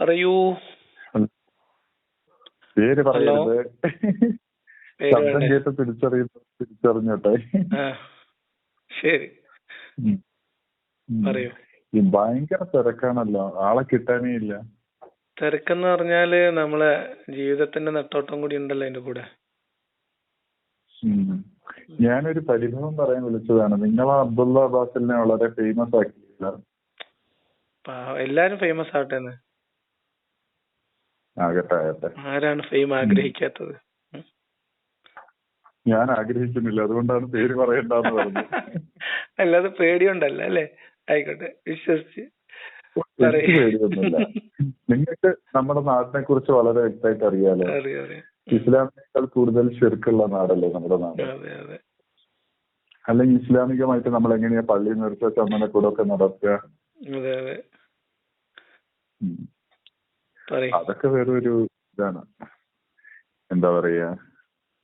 പറയൂ. പേര് പറയരുത്. പേര് ശബ്ദം വേണ്ടേ? കേട്ട് തിരിച്ചറിയുന്നു തിരിച്ചറിഞ്ഞോട്ടെ. ശരി. പറയൂ. ഈ ഭയങ്കര തിരക്കാണല്ലോ. ആളെ കിട്ടാനേ ഇല്ല. തിരക്കെന്ന് പറഞ്ഞാൽ നമ്മളെ ജീവിതത്തിന്റെ നെട്ടോട്ടം കൂടി ഉണ്ടല്ലോ അതിന്റെ കൂടെ. ഞാനൊരു പരിഭവം പറയാൻ വിളിച്ചതാണ്. നിങ്ങൾ അബ്ദുള്ള അബ്ബാസിനെ വളരെ ഫേമസ് ആക്കിയില്ല. എല്ലാരും ഫേമസ് ആവട്ടെ ആകട്ടെ ആകട്ടെ. ആരാണ് ഫെയിം ആഗ്രഹിക്കാത്തത്. ഞാൻ ആഗ്രഹിക്കുന്നില്ല അതുകൊണ്ടാണ് പേര് പറയണ്ടെന്ന് പറഞ്ഞത്. അല്ലാതെ പേടിയുണ്ടല്ല അല്ലേ? ആയിക്കോട്ടെ വിശ്വസിച്ച്. പേടിയൊന്നുമില്ല. നിങ്ങൾക്ക് നമ്മുടെ നാടിനെ കുറിച്ച് വളരെ വ്യക്തമായിട്ട് അറിയാലോ? അറിയാം അറിയാം. ഇസ്ലാമിനേക്കാൾ കൂടുതൽ ശിർക്കുള്ള നാടല്ലേ നമ്മുടെ നാട്? അല്ലെങ്കിൽ ഇസ്ലാമികമായിട്ട് നമ്മൾ എങ്ങനെയാ പള്ളി നിർത്തുക ചന്ദനക്കൂടൊക്കെ നടത്തുക? അതൊക്കെ വേറൊരു ഇതാണ്. എന്താ പറയാ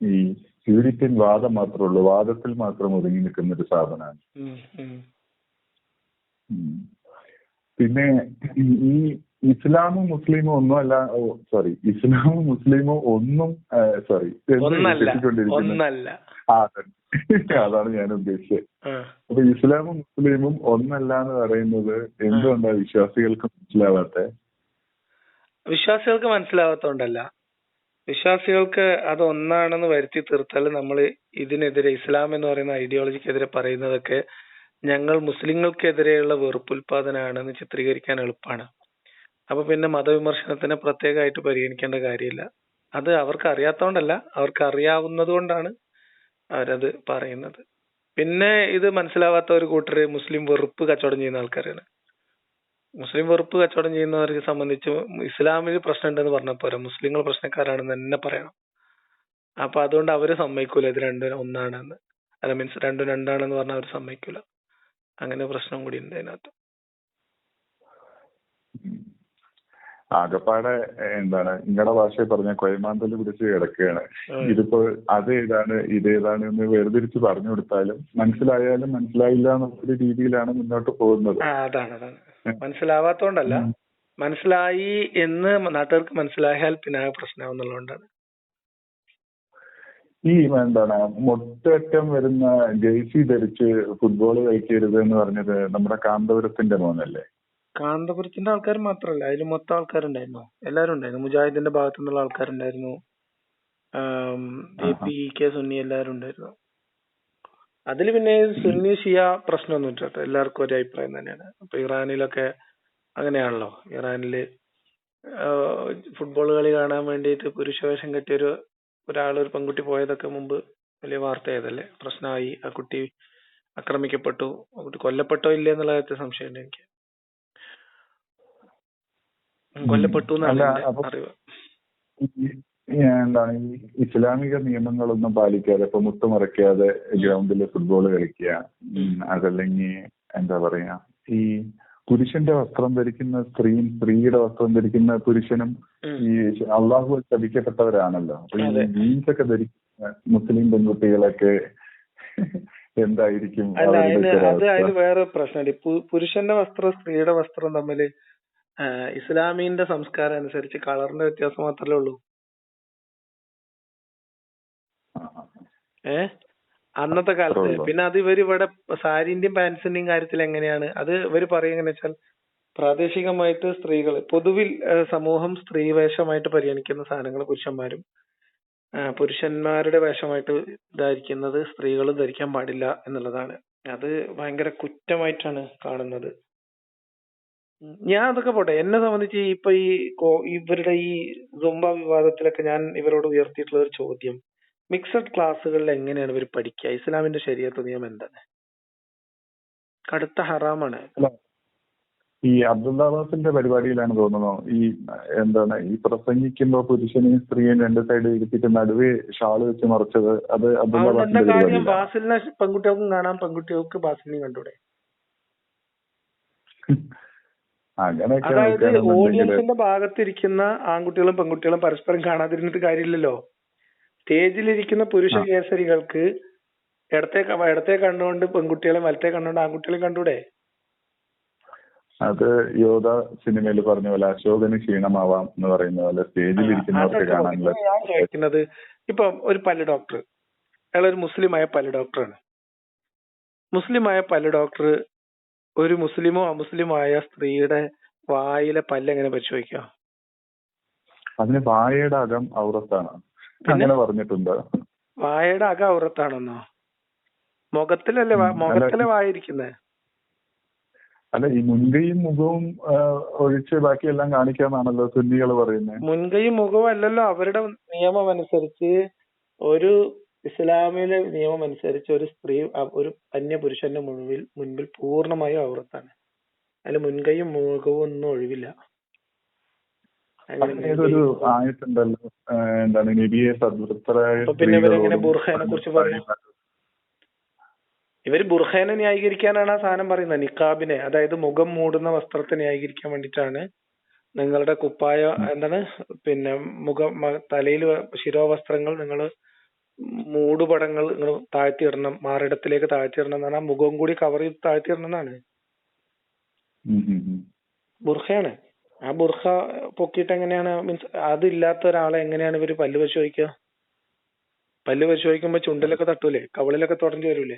ഈ പ്യൂരിറ്റിൻ വാദം മാത്രമേ ഉള്ളൂ. വാദത്തിൽ മാത്രം ഒതുങ്ങി നിൽക്കുന്ന ഒരു സാധനമാണ്. ഉം. പിന്നെ ഈ- ഇസ്ലാമും മുസ്ലിമും ഒന്നും അല്ല സോറി ഇസ്ലാമും മുസ്ലിമും ഒന്നും സോറി ഒന്നല്ല അതാണ്. ഞാൻ ഉദ്ദേശിച്ചത്. അപ്പൊ ഇസ്ലാമും മുസ്ലിമും ഒന്നല്ല എന്ന് പറയുന്നത് എന്തുകൊണ്ടാണ് വിശ്വാസികൾക്ക് മനസ്സിലാവാത്തെ? വിശ്വാസികൾക്ക് മനസ്സിലാവാത്തോണ്ടല്ല. വിശ്വാസികൾക്ക് അത് ഒന്നാണെന്ന് വരുത്തി തീർത്താൽ നമ്മൾ ഇതിനെതിരെ ഇസ്ലാം എന്ന് പറയുന്ന ഐഡിയോളജിക്കെതിരെ പറയുന്നതൊക്കെ ഞങ്ങൾ മുസ്ലിങ്ങൾക്കെതിരെയുള്ള വെറുപ്പുൽപാദനമാണെന്ന് ചിത്രീകരിക്കാൻ എളുപ്പമാണ് അപ്പൊ പിന്നെ മതവിമർശനത്തിനെ പ്രത്യേകമായിട്ട് പരിഗണിക്കേണ്ട കാര്യമില്ല. അത് അവർക്ക് അറിയാത്തോണ്ടല്ല അവർക്ക് അറിയാവുന്നത് കൊണ്ടാണ് അവരത് പറയുന്നത്. പിന്നെ ഇത് മനസ്സിലാവാത്ത ഒരു കൂട്ടര് മുസ്ലിം വെറുപ്പ് കച്ചവടം ചെയ്യുന്ന ആൾക്കാരാണ്. മുസ്ലിം വെറുപ്പ് കച്ചവടം ചെയ്യുന്നവരെ സംബന്ധിച്ച് ഇസ്ലാമിൽ പ്രശ്നമുണ്ടെന്ന് പറഞ്ഞാൽ പോരാ മുസ്ലിങ്ങൾ പ്രശ്നക്കാരാണെന്ന് തന്നെ പറയണം. അപ്പൊ അതുകൊണ്ട് അവർ സമ്മതിക്കൂല ഇത് രണ്ടും ഒന്നാണെന്ന്. അല്ല മീൻസ് രണ്ടും രണ്ടാണെന്ന് പറഞ്ഞാൽ അവർ സമ്മതിക്കൂല. അങ്ങനെ പ്രശ്നം കൂടി ഉണ്ട് അതിനകത്ത്. ആകപ്പാടെ എന്താണ് നിങ്ങളുടെ ഭാഷയിൽ പറഞ്ഞ കൊയമാന്തൽ പിടിച്ച് കിടക്കുകയാണ്. ഇതിപ്പോ അത് ഏതാണ് ഇത് ഏതാണ് എന്ന് വേർതിരിച്ച് പറഞ്ഞു കൊടുത്താലും മനസ്സിലായാലും മനസ്സിലായില്ല എന്നുള്ള രീതിയിലാണ് മുന്നോട്ട് പോകുന്നത്. മനസ്സിലാവാത്തോണ്ടല്ല. മനസ്സിലായി എന്ന് നാട്ടുകാർക്ക് മനസ്സിലായാൽ പിന്നെ ആ പ്രശ്നമാവുന്നുള്ളതുകൊണ്ടാണ് ഈ എന്താണ് മുട്ടറ്റം വരുന്ന ജേഴ്സി ധരിച്ച് ഫുട്ബോൾ കളിക്കരുത് എന്ന് പറഞ്ഞത് നമ്മുടെ കാന്തപുരത്തിന്റെ മോനല്ലേ? കാന്തപുരത്തിന്റെ ആൾക്കാർ മാത്രമല്ല അതിൽ മൊത്തം ആൾക്കാരുണ്ടായിരുന്നു. എല്ലാവരും ഉണ്ടായിരുന്നു. മുജാഹിദിന്റെ ഭാഗത്തുനിന്നുള്ള ആൾക്കാരുണ്ടായിരുന്നു. എ പി കെ സുന്നി എല്ലാവരും ഉണ്ടായിരുന്നു. അതിൽ പിന്നെ സുന്നി ഷിയ പ്രശ്നമൊന്നും ഇല്ല കേട്ടോ എല്ലാവർക്കും ഒരു അഭിപ്രായം തന്നെയാണ്. അപ്പൊ ഇറാനിലൊക്കെ അങ്ങനെയാണല്ലോ. ഇറാനിൽ ഫുട്ബോൾ കളി കാണാൻ വേണ്ടിയിട്ട് പുരുഷവേഷം കെട്ടിയൊരു ഒരാൾ ഒരു പെൺകുട്ടി പോയതൊക്കെ മുമ്പ് വലിയ വാർത്തയായതല്ലേ? പ്രശ്നമായി. ആ കുട്ടി ആക്രമിക്കപ്പെട്ടു. ആ കുട്ടി കൊല്ലപ്പെട്ടോ ഇല്ലേ എന്നുള്ള കാര്യത്തിൽ സംശയമുണ്ട് എനിക്ക്. കൊല്ലപ്പെട്ടു എന്നാണ് അറിവ്. എന്താണ് ഈ ഇസ്ലാമിക നിയമങ്ങളൊന്നും പാലിക്കാതെ ഇപ്പൊ മുട്ടുമറയ്ക്കാതെ ഗ്രൗണ്ടിൽ ഫുട്ബോൾ കളിക്കുക അതല്ലെങ്കിൽ എന്താ പറയാ ഈ പുരുഷന്റെ വസ്ത്രം ധരിക്കുന്ന സ്ത്രീയും സ്ത്രീയുടെ വസ്ത്രം ധരിക്കുന്ന പുരുഷനും ഈ അള്ളാഹു ശപിക്കപ്പെട്ടവരാണല്ലോ അപ്പൊ ഈ. ജീൻസ് ഒക്കെ ധരിക്കുന്ന മുസ്ലിം പെൺകുട്ടികളൊക്കെ എന്തായിരിക്കും അല്ല അതിന് അത്? അതിന് വേറെ പ്രശ്നമുണ്ട് പുരുഷന്റെ വസ്ത്രം സ്ത്രീയുടെ വസ്ത്രം തമ്മിൽ ഇസ്ലാമിന്റെ സംസ്കാരം അനുസരിച്ച് കളറിന്റെ വ്യത്യാസം മാത്രമേ ഉള്ളൂ ആ. അന്നത്തെ കാലത്ത്. പിന്നെ അത് ഇവർ ഇവിടെ സാരിന്റെയും പാൻസിന്റെയും കാര്യത്തിൽ എങ്ങനെയാണ്? അത് ഇവർ പറയുക വെച്ചാൽ പ്രാദേശികമായിട്ട് സ്ത്രീകൾ പൊതുവിൽ സമൂഹം സ്ത്രീ വേഷമായിട്ട് പരിഗണിക്കുന്ന സാധനങ്ങൾ പുരുഷന്മാരും പുരുഷന്മാരുടെ വേഷമായിട്ട് ധരിക്കുന്നത് സ്ത്രീകളും ധരിക്കാൻ പാടില്ല എന്നുള്ളതാണ്. അത് ഭയങ്കര കുറ്റമായിട്ടാണ് കാണുന്നത്. ഞാൻ അതൊക്കെ പോട്ടെ. എന്നെ സംബന്ധിച്ച് ഇപ്പൊ ഈ ഇവരുടെ ഈ സുംബ വിവാദത്തിലൊക്കെ ഞാൻ ഇവരോട് ഉയർത്തിയിട്ടുള്ള ഒരു ചോദ്യം. മിക്സഡ് ക്ലാസ്സുകളിൽ എങ്ങനെയാണ് ഇവർ പഠിക്കുക? ഇസ്ലാമിന്റെ ശരീരത്ത് നിയമം എന്താണ്? കടുത്ത ഹറാമാണ്. ഈ അബ്ദുള്ള അബ്ബാസിന്റെ പരിപാടിയിലാണ് തോന്നുന്നു. ഈ എന്താണ് ഈ പ്രസംഗിക്കുമ്പോ പുരുഷനെയും സ്ത്രീയും രണ്ട് സൈഡ് ഇരുത്തിട്ട് നടുവേ ഷാൾ വെച്ച് മറിച്ചത് അത് അബ്ബാസിന്റെ കാര്യം? ബാസിലിനെ പെൺകുട്ടികൾക്കും കാണാം പെൺകുട്ടികൾക്ക് ബാസിലിനെയും കണ്ടൂടെ? അങ്ങനെയൊക്കെ അതായത് ഓഡിയൻസിന്റെ ഭാഗത്തിരിക്കുന്ന ആൺകുട്ടികളും പെൺകുട്ടികളും പരസ്പരം കാണാതിരുന്നിട്ട് കാര്യമില്ലല്ലോ? സ്റ്റേജിലിരിക്കുന്ന പുരുഷ കേസരികൾക്ക് ഇടത്തെ ഇടത്തെ കണ്ടുകൊണ്ട് പെൺകുട്ടികളെ വലത്തെ കണ്ടുകൊണ്ട് ആൺകുട്ടികളെ കണ്ടൂടെ? അത് യോധ സിനിമയിൽ പറഞ്ഞ പോലെ അശോകന് ക്ഷീണമാവാം എന്ന് പറയുന്ന പോലെ സ്റ്റേജിൽ ഇരിക്കുന്നവർക്ക് കാണാനുള്ള ചോദിക്കുന്നത് ഇപ്പൊ ഒരു പല്ല് ഡോക്ടർ. അയാൾ ഒരു മുസ്ലിമായ പല്ല് ഡോക്ടറാണ്. മുസ്ലിമായ പല്ല് ഡോക്ടർ ഒരു മുസ്ലിമോ അമുസ്ലിമായ ആയ സ്ത്രീയുടെ വായിലെ പല്ല് എങ്ങനെ പരിശോധിക്കാം? അതിന് വായയുടെ അകം ഔറത്താണ്. അങ്ങനെ പറഞ്ഞിട്ടുണ്ട്. വായയുടെ അക ഔറത്താണെന്നോ മുഖത്തിലല്ലേ മുഖത്തിലെ വായ അല്ല, ഈ മുൻകൈയും മുഖവും ഒഴിച്ച് ബാക്കിയെല്ലാം കാണിക്കാന്നാണല്ലോ സുന്നികൾ പറയുന്നത് മുൻകൈയും മുഖവും അല്ലല്ലോ അവരുടെ നിയമം അനുസരിച്ച് ഒരു ഇസ്ലാമിലെ നിയമം അനുസരിച്ച് ഒരു സ്ത്രീ ഒരു അന്യ പുരുഷന്റെ മുൻപിൽ മുൻപിൽ പൂർണമായും ഔറത്താണ് അതിൽ മുൻകൈയും മുഖവും ഒന്നും ഒഴിവില്ല. ഏതൊരു ആയിട്ടുണ്ടല്ലോ. എന്താണ് നബിയെ പിന്നെ ബുർഖാനെ കുറിച്ച് പറഞ്ഞു? ഇവർ ബുർഖേനെ ന്യായീകരിക്കാനാണ് ആ സാധനം പറയുന്നത്. നിക്കാബിനെ അതായത് മുഖം മൂടുന്ന വസ്ത്രത്തെ ന്യായീകരിക്കാൻ വേണ്ടിയിട്ടാണ് നിങ്ങളുടെ കുപ്പായ എന്താണ് പിന്നെ മുഖം തലയിൽ ശിരോവസ്ത്രങ്ങൾ നിങ്ങൾ മൂടുപടങ്ങൾ നിങ്ങൾ താഴ്ത്തിയിടണം മാറിടത്തിലേക്ക് താഴ്ത്തിയിടണം എന്നാണ്. ആ മുഖം കൂടി കവർ ചെയ്ത് താഴ്ത്തിയിടണം എന്നാണ്. ബുർഹയാണ്. ബുർഖയാണ് ആ ബുർഖ പൊക്കിയിട്ട് എങ്ങനെയാണ്? മീൻസ് അതില്ലാത്ത ഒരാളെ എങ്ങനെയാണ് ഇവർ പല്ല് പരിശോധിക്കുക? പല്ല് പരിശോധിക്കുമ്പോ ചുണ്ടിലൊക്കെ തട്ടൂലേ? കവളിലൊക്കെ തുടങ്ങി വരൂലേ?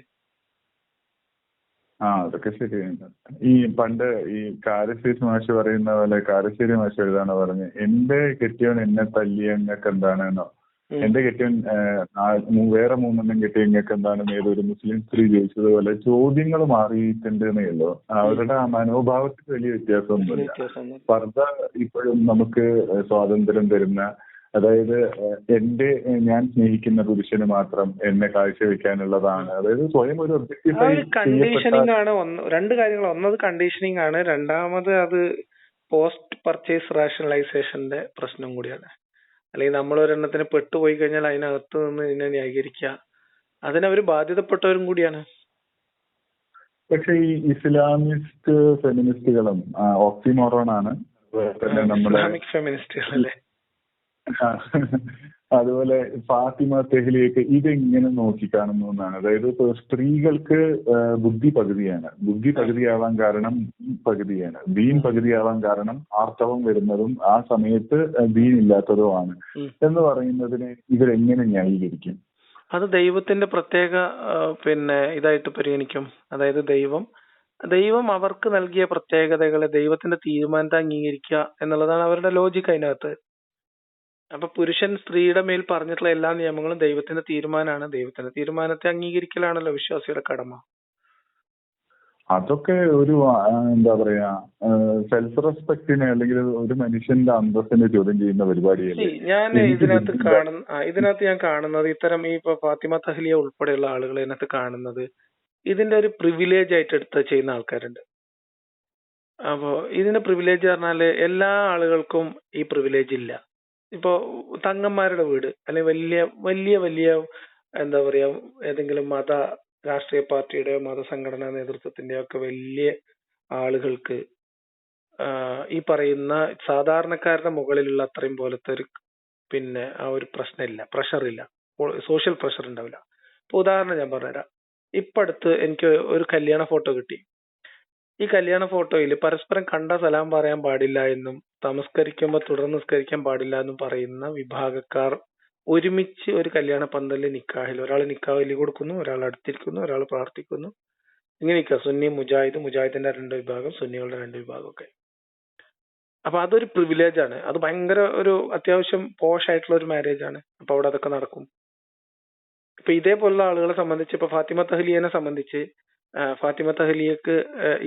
ആ അതൊക്കെ ശരിയാണ്. ഈ പണ്ട് ഈ കാരശ്ശേരി മാഷ് പറയുന്ന പോലെ കാരശ്ശേരി മാഷ് എഴുതാണ് പറഞ്ഞ് എന്റെ കെട്ടിയവൻ എന്നെ തല്ലിയെന്നൊക്കെ. എന്റെ കെട്ടിയൻ വേറെ മൂന്നെണ്ണം കെട്ടിയ ഇങ്ങക്ക് എന്താണ് ഏതൊരു മുസ്ലിം സ്ത്രീ ചോദിച്ചതുപോലെ ചോദ്യങ്ങൾ മാറിയിട്ടുണ്ട് എന്നേ അവരുടെ ആ മനോഭാവത്തിൽ വലിയ വ്യത്യാസമൊന്നുമില്ല. വ്യത്യാസമൊന്നും സ്പർദ്ധ ഇപ്പോഴും നമുക്ക് സ്വാതന്ത്ര്യം തരുന്ന അതായത് എന്റെ ഞാൻ സ്നേഹിക്കുന്ന പുരുഷന് മാത്രം എന്നെ കാഴ്ചവെക്കാനുള്ളതാണ്. അതായത് സ്വയം ഒരു ഒബ്ജക്റ്റീവ് കണ്ടീഷനിങ് ആണ് ഒന്ന് രണ്ട് കാര്യങ്ങൾ. ഒന്നത് കണ്ടീഷനിങ് ആണ്. രണ്ടാമത് അത് പോസ്റ്റ് പർച്ചേസ് റാഷണലൈസേഷന്റെ പ്രശ്നം കൂടിയാണ്. അല്ലെങ്കിൽ നമ്മൾ ഒരെണ്ണത്തിന് പെട്ടുപോയി കഴിഞ്ഞാൽ അതിനകത്ത് നിന്ന് ഇതിനെ ന്യായീകരിക്കുക. അവർ ബാധ്യതപ്പെട്ടവരും കൂടിയാണ്. പക്ഷെ ഈ ഇസ്ലാമിസ്റ്റ് ഫെമിനിസ്റ്റുകളും ഓക്സിമോറോൺ ആണ് നമ്മുടെ ഇസ്ലാമിക് ഫെമിനിസ്റ്റുകൾ അല്ലേ അതുപോലെ ഫാത്തിമ തെഹ്ലിയൊക്കെ ഇതെങ്ങനെ നോക്കിക്കാണുന്നു എന്നാണ് അതായത് ഇപ്പൊ സ്ത്രീകൾക്ക് ബുദ്ധി പകുതിയാണ്. ബുദ്ധി പകുതിയാവാൻ കാരണം പകുതിയാണ്. ദീൻ പകുതിയാവാൻ കാരണം ആർത്തവം വരുന്നതും ആ സമയത്ത് ദീൻ ഇല്ലാത്തതുമാണ്. ആണ് എന്ന് പറയുന്നതിനെ ഇവരെങ്ങനെ ന്യായീകരിക്കും? അത് ദൈവത്തിന്റെ പ്രത്യേക പിന്നെ ഇതായിട്ട് പരിഗണിക്കും. അതായത് ദൈവം ദൈവം അവർക്ക് നൽകിയ പ്രത്യേകതകളെ ദൈവത്തിന്റെ തീരുമാനത്തെ അംഗീകരിക്കുക എന്നുള്ളതാണ് അവരുടെ ലോജിക് അതിനകത്ത്. അപ്പൊ പുരുഷൻ സ്ത്രീയുടെ മേൽ പറഞ്ഞിട്ടുള്ള എല്ലാ നിയമങ്ങളും ദൈവത്തിന്റെ തീരുമാനമാണ്. ദൈവത്തിന്റെ തീരുമാനത്തെ അംഗീകരിക്കലാണല്ലോ വിശ്വാസിയുടെ കടമ. അതൊക്കെ ഒരു എന്താ പറയാ സെൽഫ് റെസ്പെക്ടിനെ അല്ലെങ്കിൽ ഒരു മനുഷ്യന്റെ അന്തസ്സിനെ ചോദ്യം ചെയ്യുന്ന പരിപാടിയല്ലേ? ഞാൻ ഇതിനകത്ത്. കാണുന്ന ഇതിനകത്ത് ഞാൻ കാണുന്നത് ഇത്തരം ഈ ഫാത്തിമ തഹ്ലിയ ഉൾപ്പെടെയുള്ള ആളുകൾ ഇതിനകത്ത് കാണുന്നത് ഇതിന്റെ ഒരു പ്രിവിലേജ് ആയിട്ട് എടുത്ത് ചെയ്യുന്ന ആൾക്കാരുണ്ട്. അപ്പോ ഇതിന്റെ പ്രിവിലേജ് പറഞ്ഞാൽ എല്ലാ ആളുകൾക്കും ഈ പ്രിവിലേജ് ഇല്ല. ഇപ്പോ തങ്ങന്മാരുടെ വീട് അല്ലെങ്കിൽ വലിയ വലിയ വലിയ എന്താ പറയാ ഏതെങ്കിലും മത രാഷ്ട്രീയ പാർട്ടിയുടെയോ മതസംഘടനാ നേതൃത്വത്തിന്റെയോ ഒക്കെ വലിയ ആളുകൾക്ക് ഈ പറയുന്ന സാധാരണക്കാരുടെ മുകളിലുള്ള അത്രയും പോലത്തെ ഒരു പിന്നെ ആ ഒരു പ്രശ്നമില്ല പ്രഷർ ഇല്ല സോഷ്യൽ പ്രഷർ ഉണ്ടാവില്ല. ഇപ്പൊ ഉദാഹരണം ഞാൻ പറഞ്ഞുതരാം. ഇപ്പൊ അടുത്ത് എനിക്ക് ഒരു കല്യാണ ഫോട്ടോ കിട്ടി. ഈ കല്യാണ ഫോട്ടോയിൽ പരസ്പരം കണ്ട സലാം പറയാൻ പാടില്ല എന്നും നമസ്കരിക്കുമ്പോൾ തുടർന്ന് നിസ്കരിക്കാൻ പാടില്ല എന്ന് പറയുന്ന വിഭാഗക്കാർ ഒരുമിച്ച് ഒരു കല്യാണ പന്തലിൽ നിക്കാഹിൽ ഒരാൾ നിക്കാഹ് വലി കൊടുക്കുന്നു ഒരാൾ അടുത്തിരിക്കുന്നു ഒരാൾ പ്രാർത്ഥിക്കുന്നു. ഇങ്ങനെ നിൽക്കുക സുന്നി മുജാഹിദ് മുജാഹിദിന്റെ രണ്ട് വിഭാഗം സുന്നികളുടെ രണ്ട് വിഭാഗം ഒക്കെ അപ്പൊ അതൊരു പ്രിവിലേജ് ആണ്. അത് ഭയങ്കര ഒരു അത്യാവശ്യം പോഷ് ആയിട്ടുള്ള ഒരു മാരേജ് ആണ്. അപ്പൊ അവിടെ അതൊക്കെ നടക്കും. ഇപ്പൊ ഇതേപോലുള്ള ആളുകളെ സംബന്ധിച്ച് ഇപ്പൊ ഫാത്തിമ തഹ്ലിയനെ സംബന്ധിച്ച് ഫാത്തിമ തഹ്ലിയക്ക്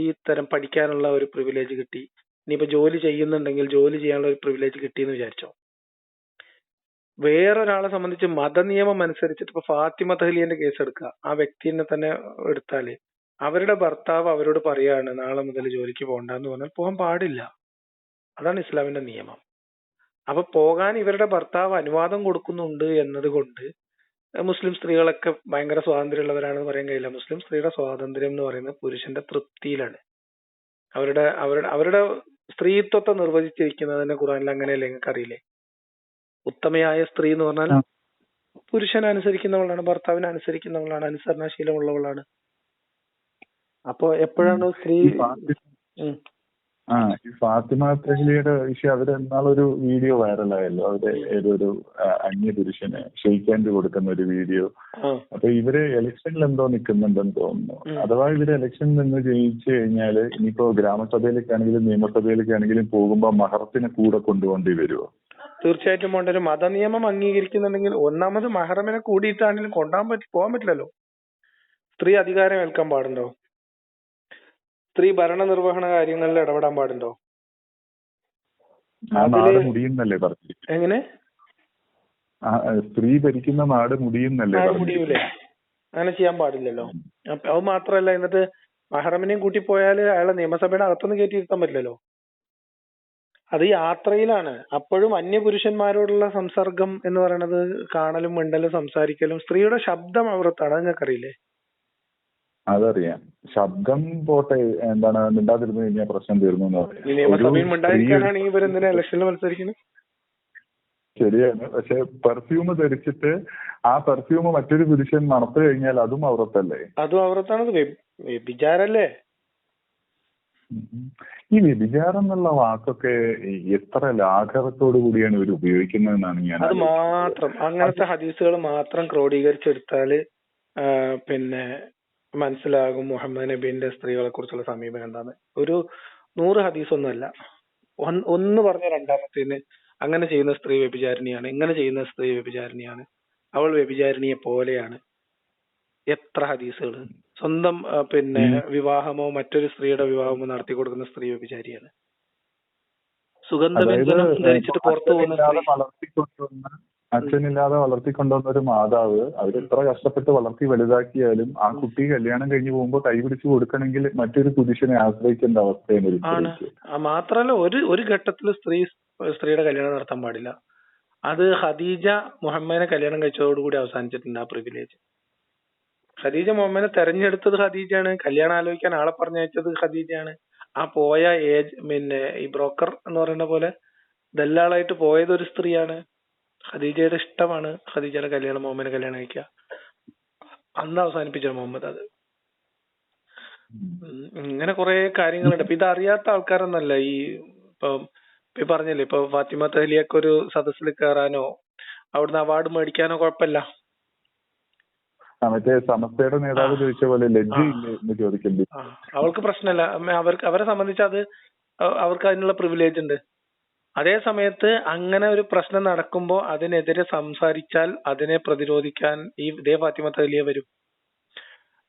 ഈ തരം പഠിക്കാനുള്ള ഒരു പ്രിവിലേജ് കിട്ടി. ഇനിയിപ്പോ ജോലി ചെയ്യുന്നുണ്ടെങ്കിൽ ജോലി ചെയ്യാനുള്ള ഒരു പ്രിവിലേജ് കിട്ടി എന്ന് വിചാരിച്ചോ? വേറൊരാളെ സംബന്ധിച്ച് മതനിയമം അനുസരിച്ചിട്ട് ഇപ്പൊ ഫാത്തിമ തഹലിയന്റെ കേസ് എടുക്കുക ആ വ്യക്തിനെ തന്നെ എടുത്താൽ അവരുടെ ഭർത്താവ് അവരോട് പറയാണ് നാളെ മുതൽ ജോലിക്ക് പോകണ്ടെന്ന് പറഞ്ഞാൽ പോകാൻ പാടില്ല. അതാണ് ഇസ്ലാമിന്റെ നിയമം. അപ്പൊ പോകാൻ ഇവരുടെ ഭർത്താവ് അനുവാദം കൊടുക്കുന്നുണ്ട് എന്നതുകൊണ്ട് മുസ്ലിം സ്ത്രീകളൊക്കെ ഭയങ്കര സ്വാതന്ത്ര്യമുള്ളവരാണെന്ന് പറയാൻ കഴിയില്ല. മുസ്ലിം സ്ത്രീയുടെ സ്വാതന്ത്ര്യം എന്ന് പറയുന്നത് പുരുഷന്റെ തൃപ്തിയിലാണ്. അവരുടെ അവരുടെ അവരുടെ സ്ത്രീത്വത്തെ നിർവചിച്ചിരിക്കുന്നതിനെ ഖുറാനിൽ അങ്ങനെയല്ലേ നിങ്ങൾക്ക് അറിയില്ലേ ഉത്തമയായ സ്ത്രീ എന്ന് പറഞ്ഞാൽ. പുരുഷനെ അനുസരിക്കുന്നവളാണ് ഭർത്താവിനെ അനുസരിക്കുന്നവളാണ് അനുസരണശീലമുള്ളവളാണ് അപ്പൊ എപ്പോഴാണ് സ്ത്രീ. ആ ഈ ഫാത്തിമ തെഹ്ലിയുടെ വിഷയം അവർ എന്നാളൊരു വീഡിയോ വൈറലായല്ലോ. അവർ ഏതൊരു അന്യ പുരുഷന് ഷെയ്ക്കാൻഡ് കൊടുക്കുന്ന ഒരു വീഡിയോ അപ്പൊ ഇവർ ഇലക്ഷനിൽ എന്തോ നിൽക്കുന്നുണ്ടെന്ന് തോന്നുന്നു. അഥവാ ഇവർ ഇലക്ഷനിൽ നിന്ന് ജയിച്ചു കഴിഞ്ഞാൽ ഇനിയിപ്പോ ഗ്രാമസഭയിലേക്കാണെങ്കിലും നിയമസഭയിലേക്കാണെങ്കിലും പോകുമ്പോ മഹറത്തിനെ കൂടെ കൊണ്ടുപോകേണ്ടി വരുമോ തീർച്ചയായിട്ടും വേണ്ട ഒരു മതനിയമം അംഗീകരിക്കുന്നുണ്ടെങ്കിൽ ഒന്നാമത് മഹറമിനെ കൂടിയിട്ടാണെങ്കിലും കൊണ്ടാൻ പറ്റി പോകാൻ പറ്റില്ലല്ലോ. സ്ത്രീ അധികാരം ഏൽക്കാൻ പാടുണ്ടോ? സ്ത്രീ ഭരണ നിർവഹണ കാര്യങ്ങളിൽ ഇടപെടാൻ പാടുണ്ടോ? നാട് മുടിയുന്നല്ലേ പറഞ്ഞിരിക്കുന്നത് എങ്ങനെ? സ്ത്രീ ഭരിക്കുന്ന നാട് മുടിയുന്നല്ലേ മുടിയൂലേ? അങ്ങനെ ചെയ്യാൻ പാടില്ലല്ലോ. അത് മാത്രല്ല എന്നിട്ട് മഹറമിനെയും കൂട്ടി പോയാൽ അയാളെ നിയമസഭയുടെ അകത്തുനിന്ന് കയറ്റിയിരുത്താൻ പറ്റില്ലല്ലോ? അത് യാത്രയിലാണ്. അപ്പോഴും അന്യപുരുഷന്മാരോടുള്ള സംസർഗം എന്ന് പറയുന്നത് കാണലും മിണ്ടലും സംസാരിക്കലും സ്ത്രീയുടെ ശബ്ദം അവിടത്താണ്. അത് നിങ്ങൾക്കറിയില്ലേ? അതറിയാം. ശബ്ദം പോട്ടെ എന്താണ് മിണ്ടാതിരുന്നു കഴിഞ്ഞാൽ പ്രശ്നം തീർന്നു ശരിയാണ്. പക്ഷെ പെർഫ്യൂം ധരിച്ചിട്ട് ആ പെർഫ്യൂം മറ്റൊരു പുരുഷൻ മണത്തു കഴിഞ്ഞാൽ അതും അവറത്തല്ലേ അതും അവറത്താണ് വ്യഭിചാരല്ലേ. ഈ വ്യഭിചാരം എന്നുള്ള വാക്കൊക്കെ എത്ര ലാഘവത്തോടു കൂടിയാണ് ഇവർ ഉപയോഗിക്കുന്നതെന്നാണ് ഞാൻ അത് മാത്രം. അങ്ങനത്തെ ഹദീസുകൾ മാത്രം ക്രോഡീകരിച്ചെടുത്താൽ പിന്നെ മനസ്സിലാകും മുഹമ്മദ് നബീന്റെ സ്ത്രീകളെ കുറിച്ചുള്ള സമീപനം എന്താന്ന്. ഒരു നൂറ് ഹദീസ് ഒന്നുമല്ല ഒന്ന് പറഞ്ഞ രണ്ടാമത്തേന് അങ്ങനെ ചെയ്യുന്ന സ്ത്രീ വ്യഭിചാരിണിയാണ് ഇങ്ങനെ ചെയ്യുന്ന സ്ത്രീ വ്യഭിചാരിണിയാണ്. അവൾ വ്യഭിചാരിണിയെ പോലെയാണ്. എത്ര ഹദീസുകൾ. സ്വന്തം പിന്നെ വിവാഹമോ മറ്റൊരു സ്ത്രീയുടെ വിവാഹമോ നടത്തി കൊടുക്കുന്ന സ്ത്രീ വ്യഭിചാരിയാണ്. സുഗന്ധവ്യഞ്ജനം ധരിച്ചിട്ട് പുറത്തു പോകുന്ന അച്ഛനില്ലാതെ വളർത്തിക്കൊണ്ടുവന്ന ഒരു മാതാവ് അവരെത്ര കഷ്ടപ്പെട്ട് വളർത്തി വലുതാക്കിയാലും ആ കുട്ടി കല്യാണം കഴിഞ്ഞ് പോകുമ്പോൾ കൈപിടിച്ച് കൊടുക്കണമെങ്കിൽ മറ്റൊരു പുരുഷനെ ആശ്രയിക്കേണ്ട അവസ്ഥയാണ് മാത്രമല്ല ഒരു ഒരു ഘട്ടത്തിൽ സ്ത്രീ സ്ത്രീയുടെ കല്യാണം നടത്താൻ പാടില്ല. അത് ഖദീജ മുഹമ്മദിനെ കല്യാണം കഴിച്ചതോടുകൂടി അവസാനിച്ചിട്ടുണ്ട് ആ പ്രിവിലേജ് ഖദീജ മുഹമ്മദിനെ തെരഞ്ഞെടുത്തത് ഖദീജയാണ്. കല്യാണം ആലോചിക്കാൻ ആളെ പറഞ്ഞയച്ചത് ഖദീജയാണ്. ആ പോയ ഏജ് പിന്നെ ഈ ബ്രോക്കർ എന്ന് പറയുന്ന പോലെ ദല്ലാളായിട്ട് പോയത് ഒരു സ്ത്രീയാണ്. ഖദീജയുടെ ഇഷ്ടമാണ് ഖദീജയുടെ കല്യാണം മുഹമ്മദിനെ കല്യാണം കഴിക്കുക. അന്ന് അവസാനിപ്പിച്ച മുഹമ്മദ് അത്. ഇങ്ങനെ കുറെ കാര്യങ്ങളുണ്ട്. ഇപ്പൊ ഇത് അറിയാത്ത ആൾക്കാരൊന്നല്ല ഈ ഇപ്പൊ ഇപ്പൊ ഈ പറഞ്ഞില്ലേ ഇപ്പൊ ഫാത്തിമ തഹലിയൊക്കെ ഒരു സദസ്സിൽ കയറാനോ അവിടുന്ന് അവാർഡ് മേടിക്കാനോ കുഴപ്പമില്ല. ആ, മറ്റേ സമസ്തയുടെ നേതാവ് ആ. ചോദിച്ച പോലെ ലജ്ജയില്ലേ എന്ന് ചോദിക്കേണ്ടി അവൾക്ക് പ്രശ്നമില്ല. അവർക്ക് അവരെ സംബന്ധിച്ച് അത് അവർക്ക് അതിനുള്ള പ്രിവിലേജ് ഉണ്ട്. അതേ സമയത്ത് അങ്ങനെ ഒരു പ്രശ്നം നടക്കുമ്പോൾ അതിനെതിരെ സംസാരിച്ചാൽ അതിനെ പ്രതിരോധിക്കാൻ ഈ ഇതേ ഫാത്തിമ തഹ്ലിയ വരും.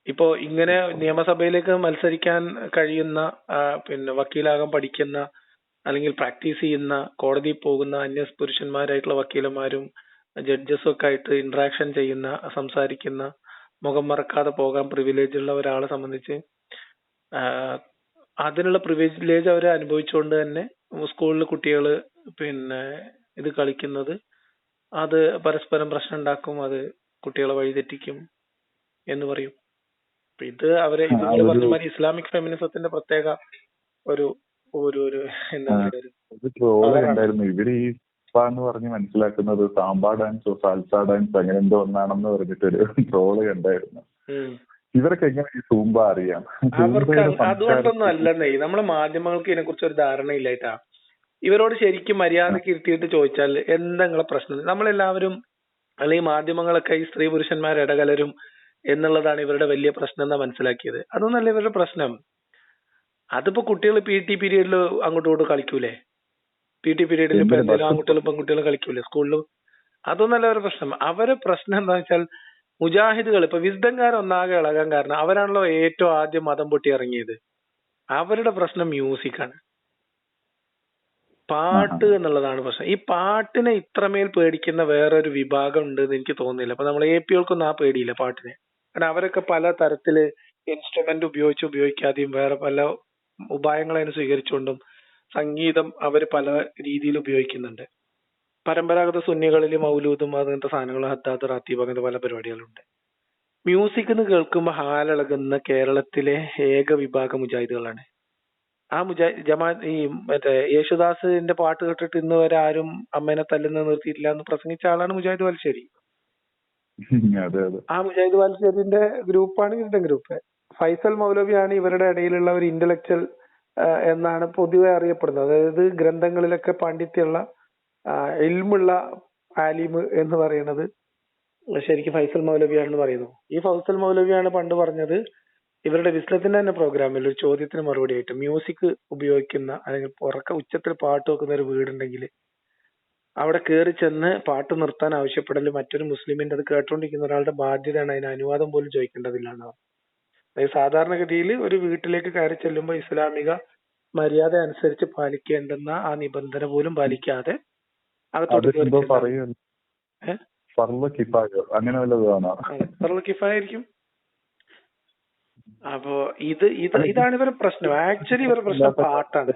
ഇപ്പോ ഇങ്ങനെ നിയമസഭയിലേക്ക് മത്സരിക്കാൻ കഴിയുന്ന പിന്നെ വക്കീലാകാൻ പഠിക്കുന്ന അല്ലെങ്കിൽ പ്രാക്ടീസ് ചെയ്യുന്ന കോടതിയിൽ പോകുന്ന അന്യ പുരുഷന്മാരായിട്ടുള്ള വക്കീലന്മാരും ജഡ്ജസും ഒക്കെ ആയിട്ട് ഇന്ററാക്ഷൻ ചെയ്യുന്ന സംസാരിക്കുന്ന മുഖം മറക്കാതെ പോകാൻ പ്രിവിലേജ് ഉള്ള ഒരാളെ സംബന്ധിച്ച് അതിനുള്ള പ്രിവിലേജ് അവർ അനുഭവിച്ചുകൊണ്ട് തന്നെ സ്കൂളിൽ കുട്ടികൾ പിന്നെ ഇത് കളിക്കുന്നത്. അത് പരസ്പരം പ്രശ്നം ഉണ്ടാക്കും അത് കുട്ടികളെ വഴിതെറ്റിക്കും എന്ന് പറയും. ഇത് അവരെ നിങ്ങൾ പറഞ്ഞ മാതിരി ഇസ്ലാമിക് ഫെമിനിസത്തിന്റെ പ്രത്യേക ഒരു ഒരു ഒരു എന്താ പറയുക ഒരു ഒരു. ഇവർ ഈ എന്ന് പറഞ്ഞ് മനസ്സിലാക്കുന്നത് സാമ്പാ ഡാൻസോ സാൽസ ഡാൻസ് അങ്ങനെ എന്തോ ഒന്നാണെന്ന് പറഞ്ഞിട്ടൊരു ട്രോൾ കണ്ടായിരുന്നു. ഉം. ഇവർക്ക് എങ്ങനെ ഈ സൂമ്പ അറിയാം? അവർക്ക് അതുകൊണ്ടൊന്നും അല്ലെന്നേ നമ്മളെ മാധ്യമങ്ങൾക്ക് ഇതിനെ കുറിച്ച് ഒരു ധാരണയില്ലായിട്ടാ ഇവരോട് ശരിക്കും മര്യാദയ്ക്ക് ഇരുത്തിയിട്ട് ചോദിച്ചാൽ എന്താ നിങ്ങളെ പ്രശ്നം നമ്മളെല്ലാവരും അല്ലെങ്കിൽ മാധ്യമങ്ങളൊക്കെ ഈ സ്ത്രീ പുരുഷന്മാർ ഇടകലരും എന്നുള്ളതാണ് ഇവരുടെ വലിയ പ്രശ്നം എന്നാ മനസ്സിലാക്കിയത്. അതൊന്നല്ല ഇവരുടെ പ്രശ്നം. അതിപ്പോ കുട്ടികൾ പി ടി പീരീഡിൽ അങ്ങോട്ടും ഇങ്ങോട്ടും കളിക്കൂലേ? പി ടി പീരീഡിൽ ഇപ്പൊ എന്തെങ്കിലും ആൺകുട്ടികളും പെൺകുട്ടികളും കളിക്കൂലേ സ്കൂളിലും? അതൊന്നല്ല അവരുടെ പ്രശ്നം. അവരെ പ്രശ്നം എന്താ വെച്ചാൽ മുജാഹിദുകൾ ഇപ്പൊ വിസ്ഡംകാർ ഒന്നാകെ ഇളകാൻ കാരണം അവരാണല്ലോ ഏറ്റവും ആദ്യം മതം പൊട്ടി ഇറങ്ങിയത്. അവരുടെ പ്രശ്നം മ്യൂസിക്കാണ് പാട്ട് എന്നുള്ളതാണ് പ്രശ്നം. ഈ പാട്ടിനെ ഇത്രമേൽ പേടിക്കുന്ന വേറൊരു വിഭാഗം ഉണ്ട് എന്ന് എനിക്ക് തോന്നുന്നില്ല. അപ്പൊ നമ്മൾ എ പി ഒക്കൊന്നും ആ പേടിയില്ല പാട്ടിനെ. കാരണം അവരൊക്കെ പല തരത്തിൽ ഇൻസ്ട്രുമെന്റ് ഉപയോഗിച്ച് ഉപയോഗിക്കാതെയും വേറെ പല ഉപായങ്ങളതിനെ സ്വീകരിച്ചുകൊണ്ടും സംഗീതം അവർ പല രീതിയിൽ ഉപയോഗിക്കുന്നുണ്ട്. പരമ്പരാഗത സുന്നികളിൽ മൗലൂദും അങ്ങനത്തെ സാധനങ്ങൾ ഹദ്ദാദ് റാത്തീബ് അങ്ങനത്തെ പല പരിപാടികളുണ്ട്. മ്യൂസിക് എന്ന് കേൾക്കുമ്പോൾ ഹാലിളകുന്ന കേരളത്തിലെ ഏക വിഭാഗം മുജാഹിദുകളാണ്. ആ മുജാ ജമാ ഈ മറ്റേ യേശുദാസിന്റെ പാട്ട് കേട്ടിട്ട് ഇന്ന് വരെ ആരും അമ്മേനെ തല്ലുന്ന നിർത്തിയിട്ടില്ല എന്ന് പ്രസംഗിച്ച ആളാണ് മുജാഹിദ് വാൽശ്ശേരി. ആ മുജാഹിദ് വാൽശ്ശേരിന്റെ ഗ്രൂപ്പാണ് ഇവരുടെ ഗ്രൂപ്പ്. ഫൈസൽ മൗലവിയാണ് ഇവരുടെ ഇടയിലുള്ള ഒരു ഇന്റലക്ച്വൽ എന്നാണ് പൊതുവെ അറിയപ്പെടുന്നത്. അതായത് ഗ്രന്ഥങ്ങളിലൊക്കെ പാണ്ഡിത്യമുള്ള ഇൽമുള്ള ആലിമ് എന്ന് പറയുന്നത് ശരിക്കും ഫൈസൽ മൗലവിയാണെന്ന് പറയുന്നു. ഈ ഫൈസൽ മൗലവിയാണ് പണ്ട് പറഞ്ഞത് ഇവരുടെ വിസ്ലത്തിന്റെ തന്നെ പ്രോഗ്രാമിൽ ഒരു ചോദ്യത്തിന് മറുപടി ആയിട്ട് മ്യൂസിക് ഉപയോഗിക്കുന്ന അല്ലെങ്കിൽ ഉറക്ക ഉച്ചത്തിൽ പാട്ട് വെക്കുന്ന ഒരു വീടുണ്ടെങ്കിൽ അവിടെ കയറി ചെന്ന് പാട്ട് നിർത്താൻ ആവശ്യപ്പെടൽ മറ്റൊരു മുസ്ലിമിന്റെ അത് കേട്ടുകൊണ്ടിരിക്കുന്ന ഒരാളുടെ ബാധ്യതയാണ് അതിന് അനുവാദം പോലും ചോദിക്കേണ്ടതില്ല എന്നാണ്. സാധാരണഗതിയിൽ ഒരു വീട്ടിലേക്ക് കയറി ചെല്ലുമ്പോൾ ഇസ്ലാമിക മര്യാദ അനുസരിച്ച് പാലിക്കേണ്ടുന്ന ആ നിബന്ധന പോലും പാലിക്കാതെ ഫർൾ അപ്പോ ഇത് ഇത് ഇതാണ് ഇവരുടെ പ്രശ്നം. ആക്ച്വലി ഇവരുടെ പ്രശ്നം പാട്ടാണ്.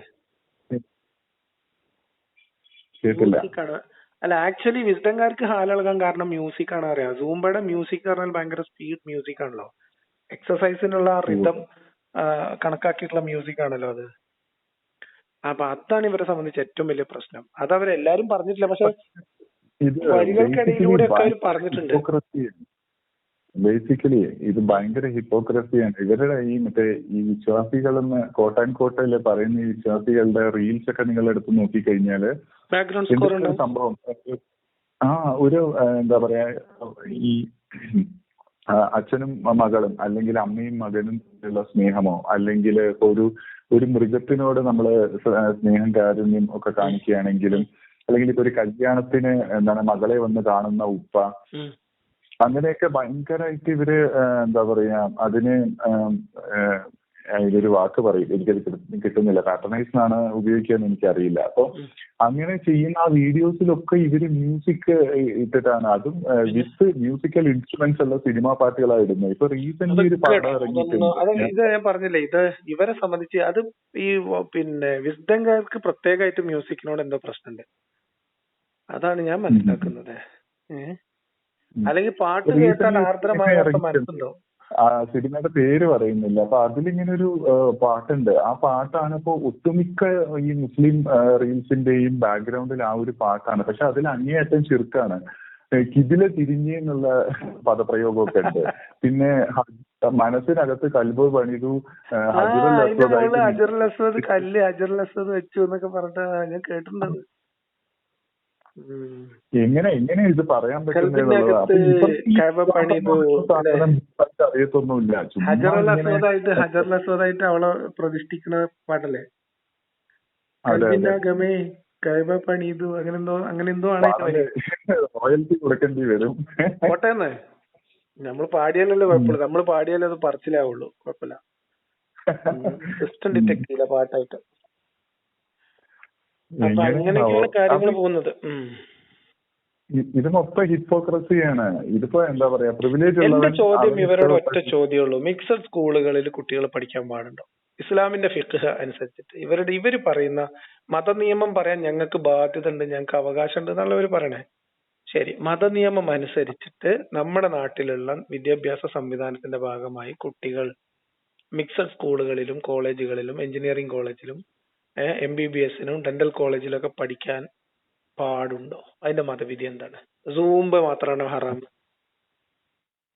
അല്ല ആക്ച്വലി വിസ്ഡംകാർക്ക് ഹാലിളകാൻ കാരണം മ്യൂസിക് ആണ് അറിയാം. സൂംബയുടെ മ്യൂസിക് പറഞ്ഞാൽ ഭയങ്കര സ്പീഡ് മ്യൂസിക് ആണല്ലോ എക്സസൈസിനുള്ള റിതം കണക്കാക്കിയിട്ടുള്ള മ്യൂസിക് ആണല്ലോ അത്. അപ്പൊ അതാണ് ഇവരെ സംബന്ധിച്ച് ഏറ്റവും വലിയ പ്രശ്നം. അത് അവരെല്ലാരും പറഞ്ഞിട്ടില്ല പക്ഷെ വരികൾക്കിടയിലൂടെ ഒക്കെ അവർ പറഞ്ഞിട്ടുണ്ട്. ബേസിക്കലി ഇത് ഭയങ്കര ഹിപ്പോക്രസിയാണ് ഇവരുടെ ഈ മറ്റേ ഈ വിശ്വാസികളെന്ന് കോട്ടാൻ കോട്ടയിലെ പറയുന്ന ഈ വിശ്വാസികളുടെ റീൽസ് ഒക്കെ നിങ്ങൾ എടുത്ത് നോക്കിക്കഴിഞ്ഞാൽ ഒരു സംഭവം. ആ ഒരു എന്താ പറയാ ഈ അച്ഛനും മകളും അല്ലെങ്കിൽ അമ്മയും മകനും ഉള്ള സ്നേഹമോ അല്ലെങ്കിൽ ഒരു ഒരു മൃഗത്തിനോട് നമ്മൾ സ്നേഹം കാരുണ്യം ഒക്കെ കാണിക്കുകയാണെങ്കിലും അല്ലെങ്കിൽ ഇപ്പൊ ഒരു കല്യാണത്തിന് എന്താണ് മകളെ വന്ന് കാണുന്ന ഉപ്പ അങ്ങനെയൊക്കെ ഭയങ്കരമായിട്ട് ഇവർ എന്താ പറയാ അതിന് ഇതൊരു വാക്ക് പറയും. എനിക്കത് കിട്ട- കിട്ടുന്നില്ല. പാറ്റർണൈസ് എന്നാണ് ഉപയോഗിക്കാന്ന് എനിക്കറിയില്ല. അപ്പൊ ഉം. അങ്ങനെ ചെയ്യുന്ന ആ വീഡിയോസിലൊക്കെ ഇവർ മ്യൂസിക് ഇട്ടിട്ടാണ്. അതും വിത്ത് മ്യൂസിക്കൽ ഇൻസ്ട്രുമെന്റ്സ് ഉള്ള സിനിമാ പാട്ടുകളാണ് ഇടുന്നത് ഇപ്പൊ റീസെന്റ് ഒരു അതൊക്കെ പടം അതൊന്നും- അത് ഇറങ്ങിയിട്ടുണ്ട് ഇത് ഞാൻ പറഞ്ഞില്ലേ ഇത് ഇവരെ സംബന്ധിച്ച് അത് ഈ പിന്നെ വിസ്ഡംകാർക്ക് പ്രത്യേകമായിട്ട് മ്യൂസിക്കിനോട് എന്തോ പ്രശ്നമുണ്ട്. അതാണ് ഞാൻ മനസ്സിലാക്കുന്നത്. അല്ലെങ്കിൽ പാട്ട് കേട്ടാൽ ആർദ്രമായ ഇറങ്ങിയിട്ടുണ്ട്. സിനിമയുടെ പേര് പറയുന്നില്ല. അപ്പൊ അതിലിങ്ങനെ ഒരു പാട്ടുണ്ട്. ആ പാട്ടാണ് ഇപ്പോ ഒട്ടുമിക്ക ഈ മുസ്ലിം റീൽസിന്റെയും ബാക്ക്ഗ്രൗണ്ടിൽ ആ ഒരു പാട്ടാണ്. പക്ഷെ അതിൽ അങ്ങേയറ്റം ചുരുക്കാണ്. കിതില തിരിഞ്ഞ് എന്നുള്ള പദപ്രയോഗമൊക്കെ ഉണ്ട്. പിന്നെ മനസ്സിനകത്ത് കൽബ് പണിതു ആ ഹജറുൽ അസ്വദ് കല്ല് അജറുൽ അസ്വദ് വെച്ചു എന്നൊക്കെ പറഞ്ഞിട്ട് ഞാൻ കേട്ടിട്ടുണ്ട്. എങ്ങനെ എങ്ങനെ ഇത് പറയാൻ ഹജറുൽ അസ്വദായിട്ട് അവളെ പ്രതിഷ്ഠിക്കുന്ന പാട്ടല്ലേ? കൽബിനകമേ കൈബ പണിതു അങ്ങനെ എന്തോ അങ്ങനെ എന്തോ ആണ്. റോയൽറ്റി കൊടുക്കേണ്ടി വരും. കോട്ടയെന്ന് നമ്മൾ പാടിയാലല്ലേ കുഴപ്പമില്ല നമ്മൾ പാടിയാലേ അത് പറച്ചിലാവുള്ളൂ. കുഴപ്പമില്ല. സിസ്റ്റം ഡിറ്റക്ട് ചെയ്യില്ല പാട്ടായിട്ട് അപ്പൊ എങ്ങനെയാണോ? അങ്ങനെയൊക്കെയാണ് കാര്യങ്ങൾ അത് പോകുന്നത് ഉം. ഇ- ഇത് മൊത്തം ഹിപ്പോക്രസിയാണ്. ഇതിപ്പോ എന്താ പറയാ പ്രിവിലേജ് എന്റെ ചോദ്യം ഇവരോട് ഒറ്റ ചോദ്യമുള്ളൂ. മിക്സഡ് സ്കൂളുകളിൽ കുട്ടികൾ പഠിക്കാൻ പാടുണ്ടോ? ഇസ്ലാമിന്റെ ഫിഖ് അനുസരിച്ചിട്ട്. ഇവരുടെ ഇവർ പറയുന്ന മതനിയമം പറയാൻ ഞങ്ങൾക്ക് ബാധ്യത ഉണ്ട് ഞങ്ങൾക്ക് അവകാശം ഉണ്ട് എന്നുള്ള ഇവർ പറയണേ. ശരി. മതനിയമം അനുസരിച്ചിട്ട് നമ്മുടെ നാട്ടിലുള്ള വിദ്യാഭ്യാസ സംവിധാനത്തിന്റെ ഭാഗമായി കുട്ടികൾ മിക്സഡ് സ്കൂളുകളിലും കോളേജുകളിലും എഞ്ചിനീയറിംഗ് കോളേജിലും എം ബി ബി എസിനും ഡെന്റൽ കോളേജിലൊക്കെ പഠിക്കാൻ പാടുണ്ടോ? അതിന്റെ മതവിധി എന്താണ്? സൂംബ മാത്രമാണ് ഹറാം?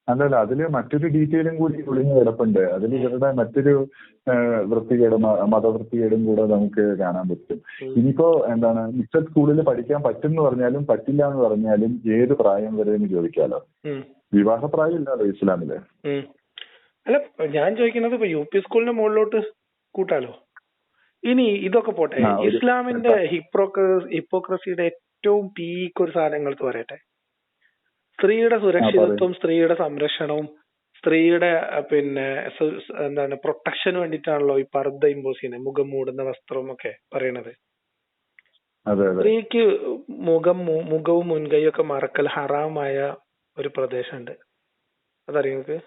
അല്ലല്ല അതിൽ മറ്റൊരു ഡീറ്റെയിലും കൂടി ഒളിഞ്ഞു കിടപ്പുണ്ട്. അതിൽ ഇവരുടെ മറ്റൊരു വൃത്തികേടും മതവൃത്തികേടും കൂടെ നമുക്ക് കാണാൻ പറ്റും. ഇനിയിപ്പോ എന്താണ് മിക്സഡ് സ്കൂളിൽ പഠിക്കാൻ പറ്റും എന്ന് പറഞ്ഞാലും പറ്റില്ല എന്ന് പറഞ്ഞാലും ഏത് പ്രായം വരെ എന്ന് ചോദിക്കാലോ? ഉം. വിവാഹ പ്രായം ഇല്ലല്ലോ ഇസ്ലാമിൽ അല്ല ഞാൻ ചോദിക്കുന്നത് ഇപ്പൊ യു പി സ്കൂളിന്റെ മുകളിലോട്ട് കൂട്ടാലോ? ഇനി ഇതൊക്കെ പോട്ടെ ഇസ്ലാമിന്റെ ഹിപ്രോക്ര ഹിപ്പോക്രസിയുടെ ഏറ്റവും പീക്ക് ഒരു സാധനങ്ങൾക്ക് പറയട്ടെ. സ്ത്രീയുടെ സുരക്ഷിതത്വം സ്ത്രീയുടെ സംരക്ഷണവും സ്ത്രീയുടെ പിന്നെ എന്താണ് പ്രൊട്ടക്ഷന് വേണ്ടിയിട്ടാണല്ലോ ഈ പർദ്ദ ഇമ്പോസ് ചെയ്യുന്നത് മുഖം മൂടുന്ന വസ്ത്രവും ഒക്കെ പറയണത്. സ്ത്രീക്ക് മുഖം മുഖവും മുൻകൈയും ഒക്കെ മറക്കൽ ഹറാമായ ഒരു പ്രദേശമുണ്ട്. അതറിയോ നിങ്ങൾക്ക്?